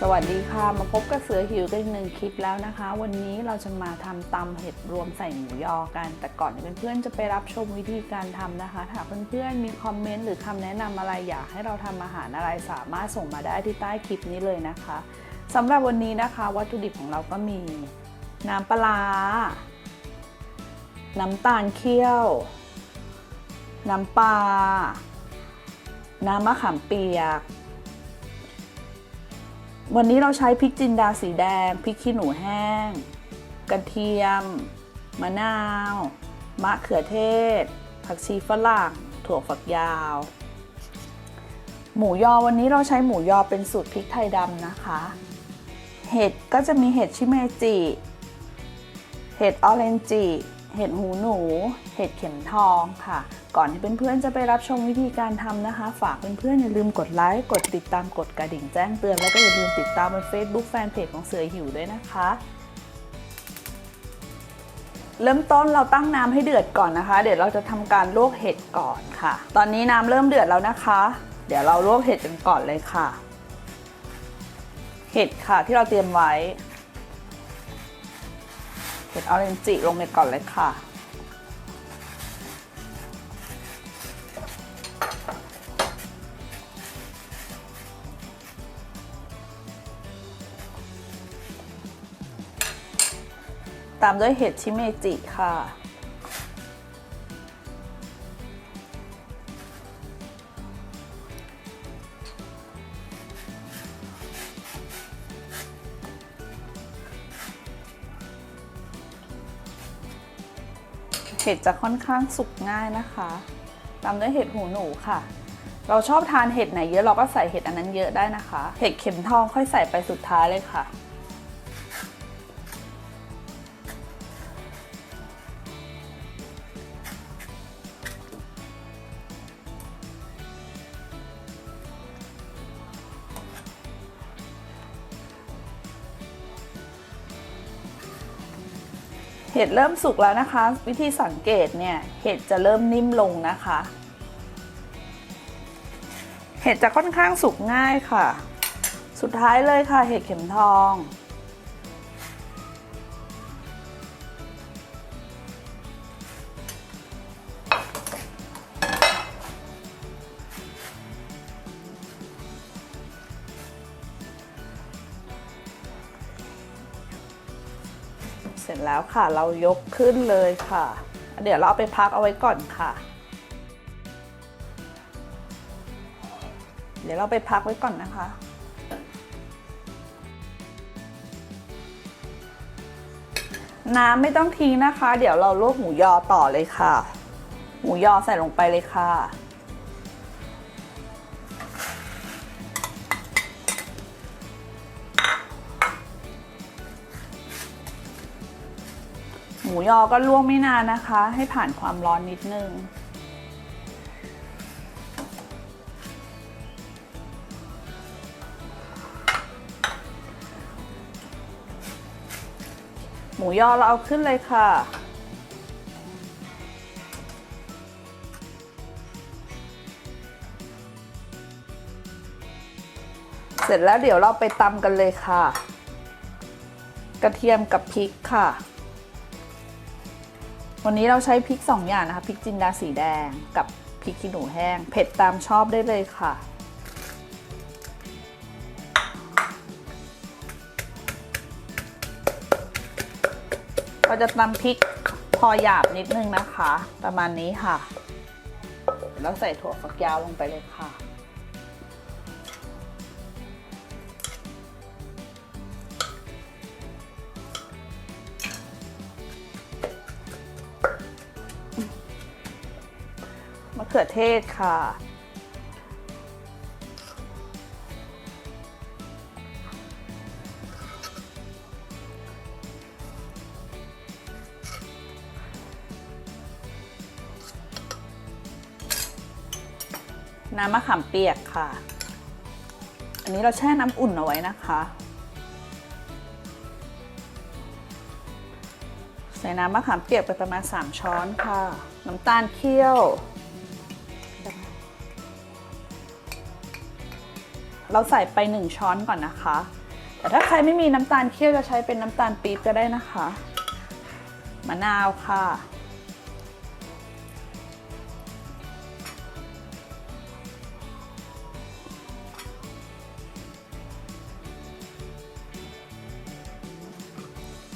สวัสดีค่ะมาพบกับเสือหิวกันอีกหนึ่งคลิปแล้วนะคะ วันนี้เราจะมาทำตำเห็ดรวมใส่หมูยอกัน แต่ก่อนเพื่อนๆจะไปรับชมวิธีการทำนะคะถ้าเพื่อนๆมีคอมเมนต์หรือคำแนะนำอะไรอยากให้เราทำอาหารอะไรสามารถส่งมาได้ที่ใต้คลิปนี้เลยนะคะสำหรับวันนี้นะคะ วัตถุดิบของเราก็มี น้ำปลาร้าน้ำตาลเคี่ยว น้ำปลา น้ำมะขามเปียก วันนี้เราใช้พริกจินดาสีแดง พริกขี้หนูแห้ง กระเทียม มะนาว มะเขือเทศ ผักชีฝรั่ง ถั่วฝักยาว หมูยอวันนี้เราใช้หมูยอเป็นสูตรพริกไทยดำนะคะ เห็ดก็จะมีเห็ดชิเมจิ เห็ดออเรนจิ เห็ดหูหนู เห็ดเข็มทองค่ะ ก่อนที่เพื่อนๆจะไปรับชมวิธีการทำนะคะ ฝากเพื่อนๆอย่าลืมกดไลค์กดติดตามกดกระดิ่งแจ้งเตือนแล้วก็อย่าลืมติดตามบน Facebook Fanpage ของเสือหิวด้วยนะคะเริ่มต้นเราตั้งน้ำให้เดือดก่อนนะคะ เดี๋ยวเราจะทำการลวกเห็ดก่อนค่ะ ตอนนี้น้ำเริ่มเดือดแล้วนะคะ เดี๋ยวเราลวกเห็ดกันก่อนเลยค่ะ เห็ดค่ะที่เราเตรียมไว้ เห็ดออเรนจิลงไปก่อนเลยค่ะ ตามด้วยเห็ดชิเมจิค่ะ เห็ดจะค่อนข้างสุกง่ายนะคะตามด้วยเห็ดหูหนูค่ะ เราชอบทานเห็ดไหนเยอะเราก็ใส่เห็ดอันนั้นเยอะได้นะคะ เห็ดเข็มทองค่อยใส่ไปสุดท้ายเลยค่ะ เห็ดเริ่มสุกแล้วนะคะ วิธีสังเกตเนี่ยเห็ดจะเริ่มนิ่มลงนะคะ เห็ดจะค่อนข้างสุกง่ายค่ะ สุดท้ายเลยค่ะเห็ดเข็มทอง ร็จแล้วค่ะ เรายกขึ้นเลยค่ะ เดี๋ยวเราเอาไปพักเอาไว้ก่อนค่ะ เดี๋ยวเราไปพักไว้ก่อนนะคะน้ำไม่ต้องทิ้งนะคะ เดี๋ยวเราลวกหมูยอต่อเลยค่ะ หมูยอใส่ลงไปเลยค่ะ มูยอก็ลวกไม่นานนะคะ ให้ผ่านความร้อนนิดนึง หมูยอเราเอาขึ้นเลยค่ะเสร็จแล้วเดี๋ยวเราไปตำกันเลยค่ะ กระเทียมกับพริกค่ะ วันนี้เราใช้พริก 2 อย่างนะคะพริกจินดาสีแดงกับพริกขี้หนูแห้ง เผ็ดตามชอบได้เลยค่ะ เราจะตำพริกพอหยาบนิดนึงนะคะ ประมาณนี้ค่ะ แล้วใส่ถั่วฝักยาวลงไปเลยค่ะ ขือเทศค่ะ น้ำมะขามเปียกค่ะ อันนี้เราแช่น้ำอุ่นเอาไว้นะคะ ใส่น้ำมะขามเปียกไปประมาณ 3 ช้อนค่ะ น้ำตาลเคี่ยว เราใส่ไป 1 ช้อนก่อนนะคะ แต่ถ้าใครไม่มีน้ำตาลเคี่ยวจะใช้เป็นน้ำตาลปี๊บก็ได้นะคะมะนาวค่ะ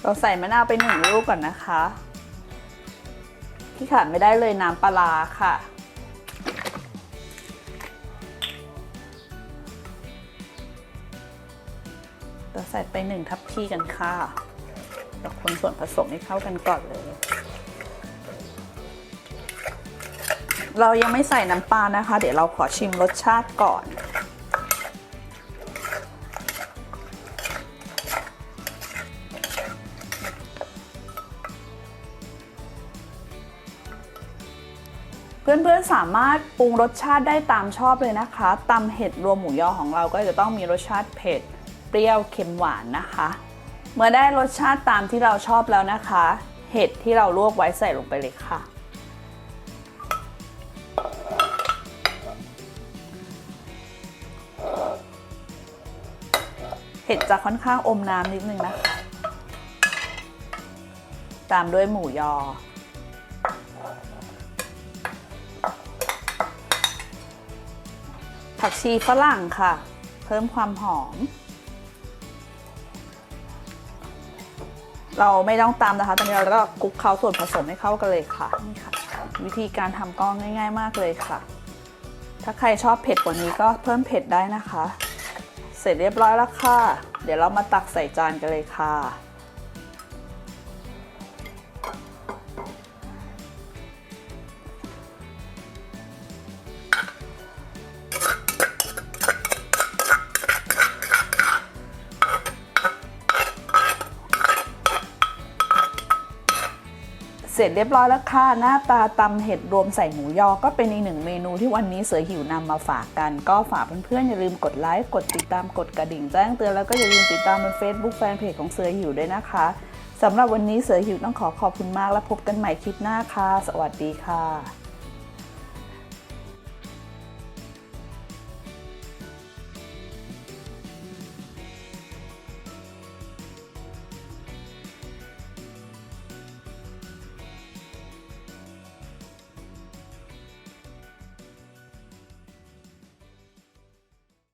เราใส่มะนาวไปหนึ่งลูกก่อนนะคะ ที่ขาดไม่ได้เลยน้ำปลาร้าค่ะ ใส่ไปหนึ่งทัพพีกันค่ะเราคนส่วนผสมให้เข้ากันก่อนเลย เรายังไม่ใส่น้ำปลานะคะ เดี๋ยวเราขอชิมรสชาติก่อนเพื่อนๆสามารถปรุงรสชาติได้ตามชอบเลยนะคะตำเห็ดรวมหมูยอของเราก็จะต้องมีรสชาติเผ็ด เปรี้ยวเค็มหวานนะคะ เมื่อได้รสชาติตามที่เราชอบแล้วนะคะ เห็ดที่เราลวกไว้ใส่ลงไปเลยค่ะ เห็ดจะค่อนข้างอมน้ำนิดนึงนะคะ ตามด้วยหมูยอผักชีฝรั่งค่ะ เพิ่มความหอม เราไม่ต้องตามนะคะ ตอนนี้เราก็คลุกเคล้าส่วนผสมให้เข้ากันเลยค่ะนี่ค่ะ วิธีการทำก็ง่าย ๆ มากเลยค่ะ ถ้าใครชอบเผ็ดกว่านี้ก็เพิ่มเผ็ดได้นะคะ เสร็จเรียบร้อยแล้วค่ะ เดี๋ยวเรามาตักใส่จานกันเลยค่ะ เสร็จเรียบร้อยแล้วค่ะ หน้าตาตำเห็ดรวมใส่หมูยอ ก็เป็นอีกหนึ่งเมนูที่วันนี้เสือหิวนำมาฝากกัน ก็ฝากเพื่อนๆ อย่าลืมกดไลค์ กดติดตาม กดกระดิ่งแจ้งเตือน แล้วก็อย่าลืมติดตามบน Facebook แฟนเพจของเสือหิวด้วยนะคะสำหรับวันนี้เสือหิวต้องขอขอบคุณมากและพบกันใหม่คลิปหน้าค่ะ สวัสดีค่ะ